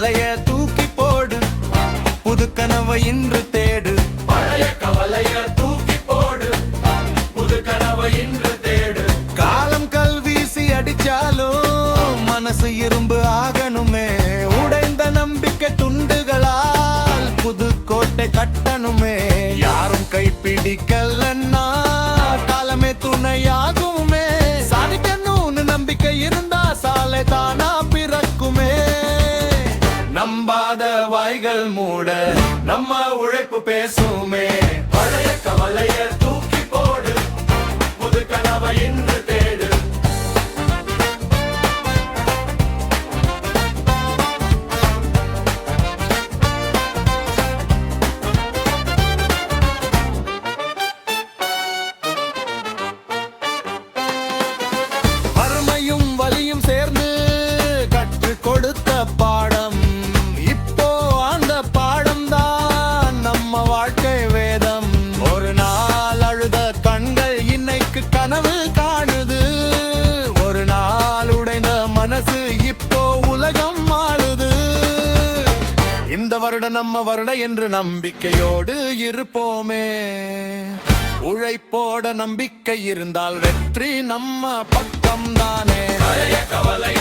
கவலைய தூக்கி போடு. புது கனவை இன்று தேடு. பழைய கவலைய தூக்கி போடு. புது கனவை இன்று தேடு. காலம் கல் வீசி அடிச்சாலும் மனசு இரும்பு ஆகணுமே. உடைந்த நம்பிக்கை துண்டுகளால் புது கோட்டை கட்டணுமே. யாரும் கைப்பிடிக்கலன்னா காலமே துணையாக வாய்கள் மூட. நம்ம உழைப்பு பேசுமே. பழைய கவலைய இந்த வருடம் நம்ம வருடம் என்று நம்பிக்கையோடு இருப்போமே. உழைப்போட நம்பிக்கை இருந்தால் வெற்றி நம்ம பக்கம் தானே கவலை